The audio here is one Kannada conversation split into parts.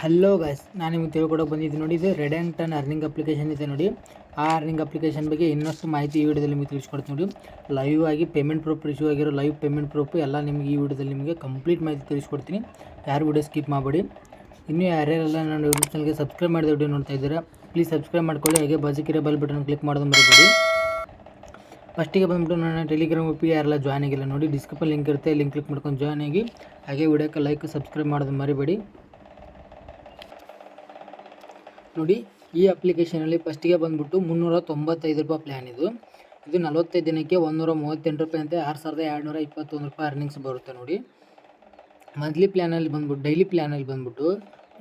ಹಲೋ ಗೈಸ್ ನಾನು ನಿಮಗೆ ತಿಳ್ಕೊಡೋಕೆ ಬಂದಿದ್ದೀನಿ ನೋಡಿ, ಇದು ರೆಡ್ ಟನ್ ಅರ್ನಿಂಗ್ ಅಪ್ಲಿಕೇಶನ್ ಇದೆ ನೋಡಿ. ಆ ಅರ್ನಿಂಗ್ ಅಪ್ಲಿಕೇಶನ್ ಬಗ್ಗೆ ಇನ್ನಷ್ಟು ಮಾಹಿತಿ ಈ ವಿಡಿಯೋದಲ್ಲಿ ನಿಮಗೆ ತಿಳಿಸ್ಕೊಡ್ತೀನಿ ನೋಡಿ. ಲೈವ್ ಆಗಿ ಪೇಮೆಂಟ್ ಪ್ರೂಫ್ ರಿಸೀವ್ ಆಗಿರೋ ಲೈವ್ ಪೇಮೆಂಟ್ ಪ್ರೂಫ್ ಎಲ್ಲ ನಿಮಗೆ ಈ ವಿಡಿಯೋದಲ್ಲಿ ನಿಮಗೆ ಕಂಪ್ಲೀಟ್ ಮಾಹಿತಿ ತಿಳಿಸ್ಕೊಡ್ತೀನಿ. ಯಾರು ವಿಡಿಯೋ ಸ್ಕಿಪ್ ಮಾಡಬೇಡಿ. ಇನ್ನೂ ಯಾರ್ಯಾರೆಲ್ಲ ನನ್ನ ಯೂಟ್ಯೂಬ್ ಚಾನಲ್ಗೆ ಸಬ್ಸ್ಕ್ರೈಬ್ ಮಾಡಿದ ವಿಡಿಯೋ ನೋಡ್ತಾ ಇದ್ದೀರಾ ಪ್ಲೀಸ್ ಸಬ್ಸ್ಕ್ರೈಬ್ ಮಾಡ್ಕೊಳ್ಳಿ. ಹಾಗೆ ಬಾಜುಕಿರೋ ಬೆಲ್ ಬಟನ್ ಕ್ಲಿಕ್ ಮಾಡೋದು ಮರಿಬೇಡಿ. ಫಸ್ಟಿಗೆ ಬಂದ್ಬಿಟ್ಟು ನನ್ನ ಟೆಲಿಗ್ರಾಮ್ ಒಪ್ಪಿಗೆ ಯಾರೆಲ್ಲ ಜಾಯ್ನ್ ಆಗಿಲ್ಲ ನೋಡಿ ಡಿಸ್ಕ್ರಿಪ್ಷನ್ ಲಿಂಕ್ ಇರುತ್ತೆ ಲಿಂಕ್ ಕ್ಲಿಕ್ ಮಾಡ್ಕೊಂಡು ಜಾಯ್ನ್ ಆಗಿ. ಹಾಗೆ ವಿಡಿಯೋಕ್ಕೆ ಲೈಕ್ ಸಬ್ಸ್ಕ್ರೈಬ್ ಮಾಡೋದು ಮರಿಬೇಡಿ. ನೋಡಿ, ಈ ಅಪ್ಲಿಕೇಶನಲ್ಲಿ ಫಸ್ಟಿಗೆ ಬಂದುಬಿಟ್ಟು ಮುನ್ನೂರ ತೊಂಬತ್ತೈದು ರೂಪಾಯಿ ಪ್ಲ್ಯಾನ್ ಇದು. ಇದು ನಲವತ್ತೈದು ದಿನಕ್ಕೆ ಒಂದೂರ ಮೂವತ್ತೆಂಟು ರೂಪಾಯಿ ಅಂತ, ಆರು ಸಾವಿರದ ಎರಡುನೂರ ಇಪ್ಪತ್ತೊಂದು ರೂಪಾಯಿ ಅರ್ನಿಂಗ್ಸ್ ಬರುತ್ತೆ ನೋಡಿ. ಮಂತ್ಲಿ ಪ್ಲ್ಯಾನಲ್ಲಿ ಬಂದ್ಬಿಟ್ಟು ಡೈಲಿ ಪ್ಲ್ಯಾನಲ್ಲಿ ಬಂದ್ಬಿಟ್ಟು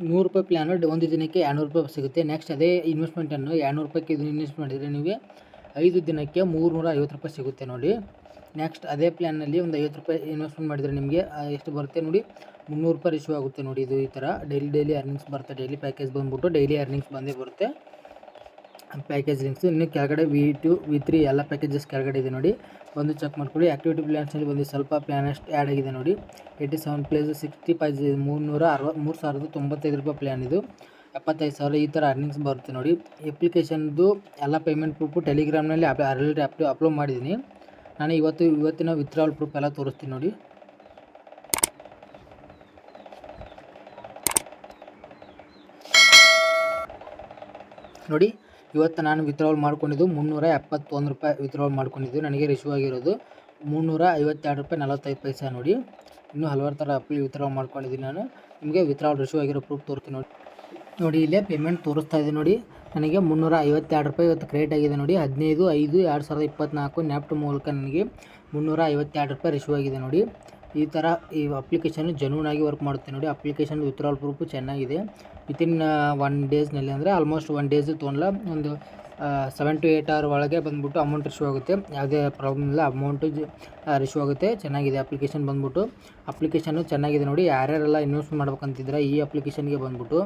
ನೂರು ರೂಪಾಯಿ ಪ್ಲ್ಯಾನು ಒಂದು ದಿನಕ್ಕೆ ಎರಡುನೂರು ರೂಪಾಯಿ ಸಿಗುತ್ತೆ. ನೆಕ್ಸ್ಟ್ ಅದೇ ಇನ್ವೆಸ್ಟ್ಮೆಂಟನ್ನು ಎರಡುನೂರು ರೂಪಾಯಿಗೆ ಇದು ಇನ್ವೆಸ್ಟ್ ಮಾಡಿದರೆ ನಿಮಗೆ ಐದು ದಿನಕ್ಕೆ ಮೂರುನೂರ ಐವತ್ತು ರೂಪಾಯಿ ಸಿಗುತ್ತೆ ನೋಡಿ. ನೆಕ್ಸ್ಟ್ ಅದೇ ಪ್ಲ್ಯಾನಲ್ಲಿ ಒಂದು ಐವತ್ತು ರೂಪಾಯಿ ಇನ್ವೆಸ್ಟ್ಮೆಂಟ್ ಮಾಡಿದರೆ ನಿಮಗೆ ಎಷ್ಟು ಬರುತ್ತೆ ನೋಡಿ? ಮುನ್ನೂರು ರೂಪಾಯಿ ರಿಸೀವ್ ಆಗುತ್ತೆ ನೋಡಿ ಇದು ಈ ಥರ ಡೈಲಿ ಡೈಲಿ ಅರ್ನಿಂಗ್ಸ್ ಬರುತ್ತೆ. ಡೈಲಿ ಪ್ಯಾಕೇಜ್ ಬಂದ್ಬಿಟ್ಟು ಡೈಲಿ ಅರ್ನಿಂಗ್ಸ್ ಬಂದೇ ಬರುತ್ತೆ. ಪ್ಯಾಕೇಜ್ ಲಿಂಕ್ಸ್ ಇನ್ನು ಕೆಳಗಡೆ ವಿ ಟು ವಿ ತ್ರೀ ಎಲ್ಲ ಪ್ಯಾಕೇಜಸ್ ಕೆಳಗಡೆ ಇದೆ ನೋಡಿ. ಬಂದು ಚೆಕ್ ಮಾಡ್ಕೊಳ್ಳಿ. ಆ್ಯಕ್ಟಿವಿಟಿ ಪ್ಲ್ಯಾನ್ಸಲ್ಲಿ ಬಂದು ಸ್ವಲ್ಪ ಪ್ಲ್ಯಾನ್ ಅಷ್ಟು ಆ್ಯಡ್ ಆಗಿದೆ ನೋಡಿ. Eighty seven place sixty five ಮೂನ್ನೂರ ಅರವತ್ತು ಮೂರು ಸಾವಿರದ ತೊಂಬತ್ತೈದು ರೂಪಾಯಿ ಪ್ಲ್ಯಾನ್ ಇದು. ಎಪ್ಪತ್ತೈದು ಸಾವಿರ ಈ ಥರ ಅರ್ನಿಂಗ್ಸ್ ಬರುತ್ತೆ ನೋಡಿ. ಅಪ್ಲಿಕೇಶನ್ದು ಎಲ್ಲ ಪೇಮೆಂಟ್ ಪ್ರೂಫು ಟೆಲಿಗ್ರಾಮ್ನಲ್ಲಿ ಅಪ್ ಆಲ್ರೆಡಿ ಅಪ್ ಅಪ್ಲೋಡ್ ಮಾಡಿದ್ದೀನಿ. ನಾನು ಇವತ್ತು, ಇವತ್ತಿನ ವಿತ್ಡ್ರಾವಲ್ ಪ್ರೂಫ್ ಎಲ್ಲ ತೋರಿಸ್ತೀನಿ ನೋಡಿ. ನೋಡಿ, ಇವತ್ತು ನಾನು ವಿತ್ಡ್ರಾವಲ್ ಮಾಡ್ಕೊಂಡಿದ್ದು ಮುನ್ನೂರ ಎಪ್ಪತ್ತೊಂದು ರೂಪಾಯಿ ವಿತ್ಡ್ರಾವಲ್ ಮಾಡ್ಕೊಂಡಿದ್ದು. ನನಗೆ ರಿಸೀವ್ ಆಗಿರೋದು ಮುನ್ನೂರ ಐವತ್ತೆರಡು ರೂಪಾಯಿ ನಲವತ್ತೈದು ಪೈಸೆ ನೋಡಿ. ಇನ್ನೂ ಹಲವಾರು ಥರ ಅಪ್ಲಿ ವಿತ್ಡ್ರಾವಲ್ ಮಾಡ್ಕೊಂಡಿದ್ದೀನಿ ನಾನು. ನಿಮಗೆ ವಿತ್ಡ್ರಾವಲ್ ರಿಸೀವ್ ಆಗಿರೋ ಪ್ರೂಫ್ ತೋರಿಸ್ತೀನಿ ನೋಡಿ. ನೋಡಿ, ಇಲ್ಲೇ ಪೇಮೆಂಟ್ ತೋರಿಸ್ತಾ ಇದೆ ನೋಡಿ. ನನಗೆ ಮುನ್ನೂರ ಐವತ್ತೆರಡು ರೂಪಾಯಿ ಇವತ್ತು ಕ್ರೆಡಿಟ್ ಆಗಿದೆ ನೋಡಿ. ಹದಿನೈದು, ಐದು, ಎರಡು ಸಾವಿರದ ಇಪ್ಪತ್ತ್ನಾಲ್ಕು ನ್ಯಾಪ್ಟ್ ಮೂಲಕ ನನಗೆ ಮುನ್ನೂರ ಐವತ್ತೆರಡು ರೂಪಾಯಿ ರಿಸೀವ್ ಆಗಿದೆ ನೋಡಿ. ಈ ಥರ ಈ ಅಪ್ಲಿಕೇಶನ್ ಜನೂನ್ ಆಗಿ ವರ್ಕ್ ಮಾಡುತ್ತೆ ನೋಡಿ. ಅಪ್ಲಿಕೇಶನ್ ವಿತ್ಡ್ರಾಲ್ ಪ್ರೂಫು ಚೆನ್ನಾಗಿದೆ. ವಿತಿನ್ ಒನ್ ಡೇಸ್ನಲ್ಲಿ ಅಂದರೆ ಆಲ್ಮೋಸ್ಟ್ ಒನ್ ಡೇಸ್ ತೊಗೊಳಲ್ಲ ಒಂದು ಸೆವೆನ್ ಟು ಏಯ್ಟ್ ಅವರ್ ಒಳಗೆ ಬಂದುಬಿಟ್ಟು ಅಮೌಂಟ್ ರಿಶ್ಯೂ ಆಗುತ್ತೆ. ಯಾವುದೇ ಪ್ರಾಬ್ಲಮ್ ಇಲ್ಲ ಅಮೌಂಟು ರಿಶ್ಯೂ ಆಗುತ್ತೆ. ಚೆನ್ನಾಗಿದೆ ಅಪ್ಲಿಕೇಶನ್ ಬಂದುಬಿಟ್ಟು. ಅಪ್ಲಿಕೇಶನ್ನು ಚೆನ್ನಾಗಿದೆ ನೋಡಿ. ಯಾರ್ಯಾರೆಲ್ಲ ಇನ್ವೆಸ್ಟ್ ಮಾಡ್ಬೇಕಂತಿದ್ರೆ ಈ ಅಪ್ಲಿಕೇಶನ್ಗೆ ಬಂದ್ಬಿಟ್ಟು.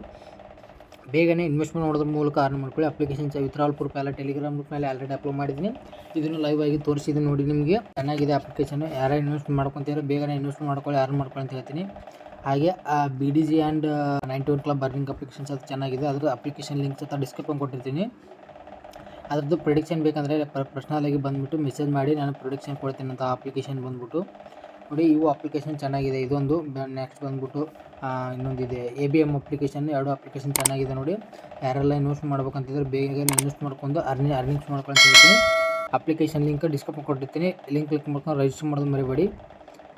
ಬೇಗನೆ ಇನ್ವೆಸ್ಟ್ಮೆಂಟ್ ಮಾಡೋದ್ರ ಮೂಲಕ ಅರ್ನ್ ಮಾಡ್ಕೊಳ್ಳಿ. ಅಪ್ಲಿಕೇಶನ್ ವಿತ್ರಾಲ್ ಪ್ರೂಫ್ ಎಲ್ಲ ಟೆಲಿಗ್ರಾಮ್ ಗ್ರೂಪ್ ಮೇಲೆ ಆಲ್ರೆಡಿ ಅಪ್ಲೋಡ್ ಮಾಡಿದ್ದೀನಿ. ಇದನ್ನು ಲೈವ್ ಆಗಿ ತೋರಿಸಿದ್ದೀನಿ ನೋಡಿ ನಿಮಗೆ. ಚೆನ್ನಾಗಿದೆ ಅಪ್ಲಿಕೇಶನ್ ಯಾರು ಇನ್ವೆಸ್ಟ್ ಮಾಡ್ಕೊತೀರೋ ಬೇಗನೆ ಇನ್ವೆಸ್ಟ್ ಮಾಡ್ಕೊಳ್ಳಿ ಅರ್ನ್ ಮಾಡ್ಕೊಳ್ಳಿ ಅಂತ ಹೇಳ್ತೀನಿ. ಹಾಗೆ, ಆ B D G and ninety one club burning applications ಅದು ಚೆನ್ನಾಗಿದೆ. ಅದರ ಅಪ್ಲಿಕೇಶನ್ ಲಿಂಕ್ಸ್ ಅಂತ ಡಿಸ್ಕ್ರಿಪ್ಷನ್ ಕೊಟ್ಟಿರ್ತೀನಿ. ಅದ್ರದ್ದು ಪ್ರೊಡಿಕ್ಷನ್ ಬೇಕಂದರೆ ಪರ್ಸ್ನಲಾಗಿ ಬಂದುಬಿಟ್ಟು ಮೆಸೇಜ್ ಮಾಡಿ ನಾನು ಪ್ರೊಡಿಕ್ಷನ್ ಕೊಡ್ತೀನಿ ಅಂತ ಅಪ್ಲಿಕೇಶನ್ ಬಂದ್ಬಿಟ್ಟು. ನೋಡಿ, ಇವು ಅಪ್ಲಿಕೇಶನ್ ಚೆನ್ನಾಗಿದೆ. ಇದೊಂದು ನೆಕ್ಸ್ಟ್ ಬಂದ್ಬಿಟ್ಟು ಇನ್ನೊಂದಿದೆ. ಎ ಬಿ ಎಂ ಅಪ್ಲಿಕೇಶನ್ ಎರಡು ಅಪ್ಲಿಕೇಶನ್ ಚೆನ್ನಾಗಿದೆ ನೋಡಿ. ಯಾರೆಲ್ಲ ಇನ್ವೆಸ್ಟ್ ಮಾಡ್ಬೇಕಂತಿದ್ರೆ ಬೇಗ ಇನ್ವೆಸ್ಟ್ ಮಾಡ್ಕೊಂಡು ಅರ್ನಿ ಅರ್ನಿಂಗ್ಸ್ ಮಾಡ್ಕೊಂಡು ಅಪ್ಲಿಕೇಶನ್ ಲಿಂಕ್ ಡಿಸ್ಕ್ರಿಪ್ಷನ್ ಕೊಟ್ಟಿರ್ತೀನಿ. ಲಿಂಕ್ ಕ್ಲಿಕ್ ಮಾಡ್ಕೊಂಡು ರಿಜಿಸ್ಟರ್ ಮಾಡೋದು ಮರಿಬೇಡಿ.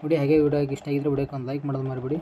ನೋಡಿ, ಹಾಗೆ ವಿಡಿಯೋಗೆ ಇಷ್ಟ ಆಗಿದ್ರೆ ವಿಡಿಯೋಕ್ಕೆ ಒಂದು ಲೈಕ್ ಮಾಡೋದು ಮರಿಬೇಡಿ.